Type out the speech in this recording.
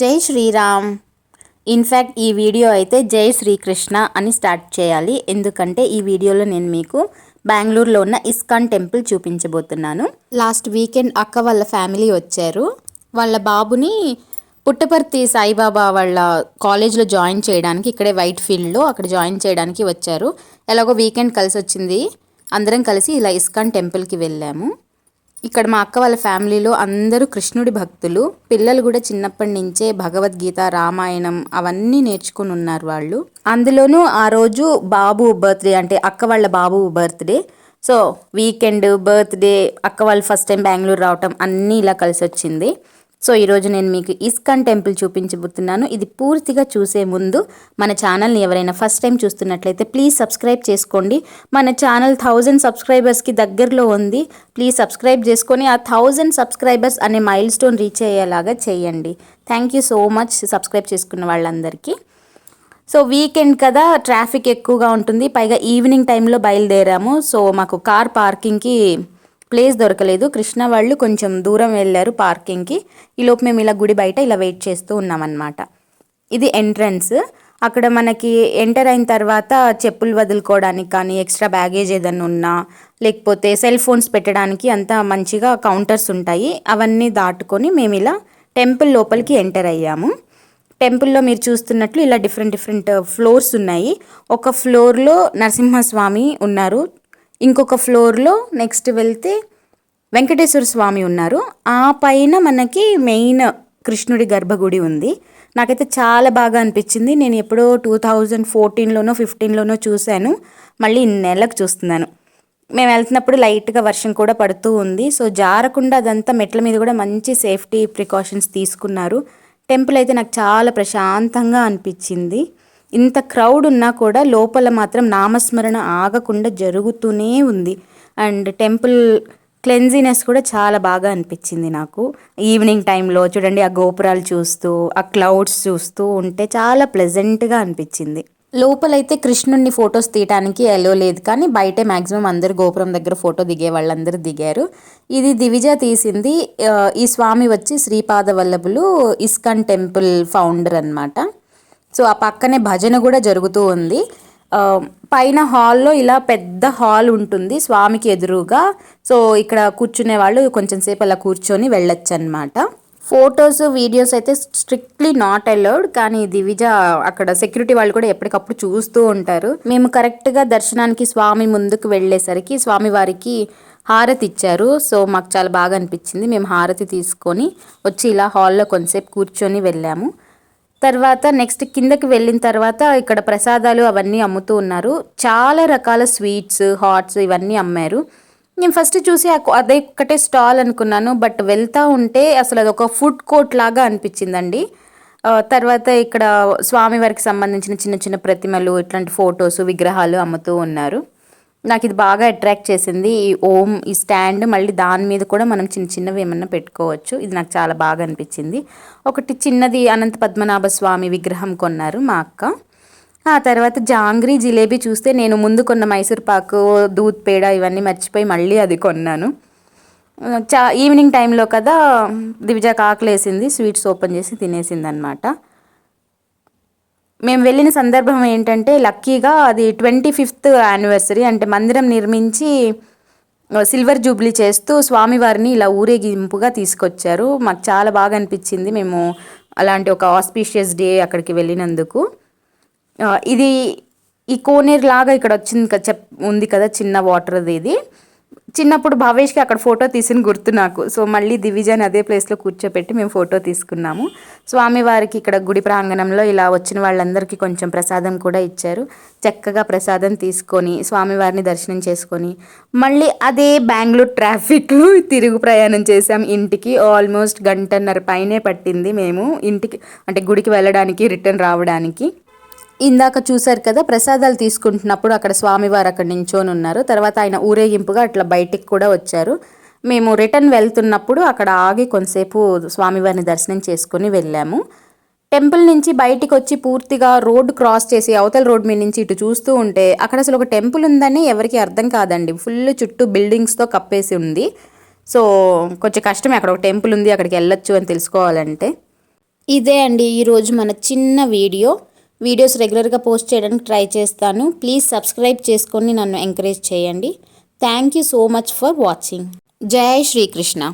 జై శ్రీరామ్. ఇన్ఫ్యాక్ట్ ఈ వీడియో అయితే జై శ్రీకృష్ణ అని స్టార్ట్ చేయాలి. ఎందుకంటే ఈ వీడియోలో నేను మీకు బెంగళూరులో ఉన్న ఇస్కాన్ టెంపుల్ చూపించబోతున్నాను. లాస్ట్ వీకెండ్ అక్క వాళ్ళ ఫ్యామిలీ వచ్చారు. వాళ్ళ బాబుని పుట్టపర్తి సాయిబాబా వాళ్ళ కాలేజ్లో జాయిన్ చేయడానికి ఇక్కడే వైట్ ఫీల్డ్లో అక్కడ జాయిన్ చేయడానికి వచ్చారు. ఎలాగో వీకెండ్ కలిసి వచ్చింది అందరం కలిసి ఇలా ఇస్కాన్ టెంపుల్కి వెళ్ళాము. ఇక్కడ మా అక్క వాళ్ళ ఫ్యామిలీలో అందరూ కృష్ణుడి భక్తులు. పిల్లలు కూడా చిన్నప్పటి నుంచే భగవద్గీత రామాయణం అవన్నీ నేర్చుకుని ఉన్నారు వాళ్ళు. అందులోనూ ఆ రోజు బాబు బర్త్డే అంటే అక్క వాళ్ళ బాబు బర్త్డే. సో వీకెండ్ బర్త్డే అక్క వాళ్ళు ఫస్ట్ టైం బెంగళూరు రావటం అన్నీ ఇలా కలిసి వచ్చింది సో ఈరోజు నేను మీకు ఇస్కాన్ టెంపుల్ చూపించబోతున్నాను. ఇది పూర్తిగా చూసే ముందు మన ఛానల్ని ఎవరైనా ఫస్ట్ టైం చూస్తున్నట్లయితే ప్లీజ్ సబ్స్క్రైబ్ చేసుకోండి. మన ఛానల్ థౌజండ్ సబ్స్క్రైబర్స్కి దగ్గరలో ఉంది. ప్లీజ్ సబ్స్క్రైబ్ చేసుకొని ఆ థౌజండ్ సబ్స్క్రైబర్స్ అనే మైల్ స్టోన్ రీచ్ అయ్యేలాగా చేయండి. Thank you so much subscribe చేసుకున్న వాళ్ళందరికీ. సో వీకెండ్ కదా ట్రాఫిక్ ఎక్కువగా ఉంటుంది. పైగా ఈవినింగ్ టైంలో బయలుదేరాము. సో మాకు కార్ పార్కింగ్కి ప్లేస్ దొరకలేదు. కృష్ణ వాళ్ళు కొంచెం దూరం వెళ్ళారు పార్కింగ్కి. ఈలోపు మేము ఇలా గుడి బయట ఇలా వెయిట్ చేస్తూ ఉన్నామన్నమాట. ఇది ఎంట్రన్స్. అక్కడ మనకి ఎంటర్ అయిన తర్వాత చెప్పులు వదులుకోవడానికి కానీ ఎక్స్ట్రా బ్యాగేజ్ ఏదైనా ఉన్నా లేకపోతే సెల్ ఫోన్స్ పెట్టడానికి అంతా మంచిగా కౌంటర్స్ ఉంటాయి. అవన్నీ దాటుకొని మేము ఇలా టెంపుల్ లోపలికి ఎంటర్ అయ్యాము. టెంపుల్లో మీరు చూస్తున్నట్లు ఇలా డిఫరెంట్ డిఫరెంట్ ఫ్లోర్స్ ఉన్నాయి. ఒక ఫ్లోర్లో నరసింహస్వామి ఉన్నారు. ఇంకొక ఫ్లోర్లో నెక్స్ట్ వెళ్తే వెంకటేశ్వర స్వామి ఉన్నారు. ఆ పైన మనకి మెయిన్ కృష్ణుడి గర్భగుడి ఉంది. నాకైతే చాలా బాగా అనిపించింది. నేను ఎప్పుడో టూ థౌజండ్ ఫోర్టీన్లోనో ఫిఫ్టీన్లోనో చూశాను. మళ్ళీ నెలకు చూస్తున్నాను. మేము వెళ్తున్నప్పుడు లైట్గా వర్షం కూడా పడుతూ ఉంది. సో జారకుండా అదంతా మెట్ల మీద కూడా మంచి సేఫ్టీ ప్రికాషన్స్ తీసుకున్నారు. టెంపుల్ అయితే నాకు చాలా ప్రశాంతంగా అనిపించింది. ఇంత క్రౌడ్ ఉన్నా కూడా లోపల మాత్రం నామస్మరణ ఆగకుండా జరుగుతూనే ఉంది. అండ్ టెంపుల్ క్లెన్జీనెస్ కూడా చాలా బాగా అనిపించింది నాకు. ఈవినింగ్ టైంలో చూడండి ఆ గోపురాలు చూస్తూ ఆ క్లౌడ్స్ చూస్తూ ఉంటే చాలా ప్లెజెంట్గా అనిపించింది. లోపలైతే కృష్ణుడిని ఫొటోస్ తీయడానికి ఎలో లేదు. కానీ బయటే మ్యాక్సిమం అందరు గోపురం దగ్గర ఫోటో దిగే వాళ్ళందరూ దిగారు. ఇది దివిజ తీసింది ఈ స్వామి వచ్చి శ్రీపాద వల్లభులు ఇస్కాన్ టెంపుల్ ఫౌండర్ అన్నమాట. సో ఆ పక్కనే భజన కూడా జరుగుతూ ఉంది. పైన హాల్లో ఇలా పెద్ద హాల్ ఉంటుంది స్వామికి ఎదురుగా. సో ఇక్కడ కూర్చునే వాళ్ళు కొంచెం సేపు అలా కూర్చొని వెళ్ళొచ్చు అనమాట ఫొటోస్ వీడియోస్ అయితే స్ట్రిక్ట్లీ నాట్ అలౌడ్ కానీ దివిజ అక్కడ సెక్యూరిటీ వాళ్ళు కూడా ఎప్పటికప్పుడు చూస్తూ ఉంటారు. మేము కరెక్ట్గా దర్శనానికి స్వామి ముందుకు వెళ్ళేసరికి స్వామి వారికి హారతి ఇచ్చారు. సో మాకు చాలా బాగా అనిపించింది. మేము హారతి తీసుకొని వచ్చి ఇలా హాల్లో కొంతసేపు కూర్చొని వెళ్ళాము. తర్వాత నెక్స్ట్ కిందకి వెళ్ళిన తర్వాత ఇక్కడ ప్రసాదాలు అవన్నీ అమ్ముతూ ఉన్నారు. చాలా రకాల స్వీట్స్ హాట్స్ ఇవన్నీ అమ్మారు. నేను ఫస్ట్ చూసి అదే ఒక్కటే స్టాల్ అనుకున్నాను బట్ వెళ్తూ ఉంటే అసలు అది ఒక ఫుడ్ కోర్ట్ లాగా అనిపించిందండి. తర్వాత ఇక్కడ స్వామివారికి సంబంధించిన చిన్న చిన్న ప్రతిమలు ఇట్లాంటి ఫొటోస్ విగ్రహాలు అమ్ముతూ ఉన్నారు. నాకు ఇది బాగా అట్రాక్ట్ చేసింది. ఈ ఓం ఈ స్టాండ్ మళ్ళీ దాని మీద కూడా మనం చిన్న చిన్నవి ఏమన్నా పెట్టుకోవచ్చు. ఇది నాకు చాలా బాగా అనిపించింది. ఒకటి చిన్నది అనంత పద్మనాభ స్వామి విగ్రహం కొన్నారు మా అక్క. ఆ తర్వాత జాంగ్రీ జిలేబీ చూస్తే నేను ముందు కొన్న మైసూర్ పాకు దూద్ పేడ ఇవన్నీ మర్చిపోయి మళ్ళీ అది కొన్నాను. చా ఈవినింగ్ టైంలో కదా దివిజాకి ఆకలేసింది. స్వీట్స్ ఓపెన్ చేసి తినేసింది అనమాట మేము వెళ్ళిన సందర్భం ఏంటంటే లక్కీగా అది ట్వంటీ ఫిఫ్త్ యానివర్సరీ. అంటే మందిరం నిర్మించి సిల్వర్ జూబ్లీ చేస్తూ స్వామివారిని ఇలా ఊరేగింపుగా తీసుకొచ్చారు. మాకు చాలా బాగా అనిపించింది మేము అలాంటి ఒక ఆస్పీషియస్ డే అక్కడికి వెళ్ళినందుకు. ఇది ఈ కోనేరు లాగా ఇక్కడ వచ్చింది కదా చెప్ ఉంది కదా చిన్న వాటర్ది ఇది చిన్నప్పుడు భావేష్కి అక్కడ ఫోటో తీసిన గుర్తు నాకు. సో మళ్ళీ దివిజన్ అదే ప్లేస్లో కూర్చోపెట్టి మేము ఫోటో తీసుకున్నాము. స్వామివారికి ఇక్కడ గుడి ప్రాంగణంలో ఇలా వచ్చిన వాళ్ళందరికీ కొంచెం ప్రసాదం కూడా ఇచ్చారు. చక్కగా ప్రసాదం తీసుకొని స్వామివారిని దర్శనం చేసుకొని మళ్ళీ అదే బెంగళూరు ట్రాఫిక్లో తిరుగు ప్రయాణం చేసాం ఇంటికి ఆల్మోస్ట్ గంటన్నర పైనే పట్టింది మేము. ఇంటికి అంటే గుడికి వెళ్ళడానికి రిటర్న్ రావడానికి. ఇందాక చూశారు కదా ప్రసాదాలు తీసుకుంటున్నప్పుడు అక్కడ స్వామివారు అక్కడ నించొని ఉన్నారు. తర్వాత ఆయన ఊరేగింపుగా అట్లా బయటికి కూడా వచ్చారు. మేము రిటర్న్ వెళ్తున్నప్పుడు అక్కడ ఆగి కొంతసేపు స్వామివారిని దర్శనం చేసుకుని వెళ్ళాము. టెంపుల్ నుంచి బయటికి వచ్చి పూర్తిగా రోడ్ క్రాస్ చేసి అవతల రోడ్ మీద నుంచి ఇటు చూస్తూ ఉంటే అక్కడ అసలు ఒక టెంపుల్ ఉందని ఎవరికి అర్థం కాదండి. ఫుల్ చుట్టూ బిల్డింగ్స్తో కప్పేసి ఉంది. సో కొంచెం కష్టమే అక్కడ ఒక టెంపుల్ ఉంది అక్కడికి వెళ్ళొచ్చు అని తెలుసుకోవాలంటే. ఇదే అండి ఈరోజు మన చిన్న వీడియో. వీడియోస్ రెగ్యులర్గా పోస్ట్ చేయడానికి ట్రై చేస్తాను. ప్లీజ్ సబ్స్క్రైబ్ చేసుకొని నన్ను ఎంకరేజ్ చేయండి. Thank you so much for watching. జై శ్రీకృష్ణ.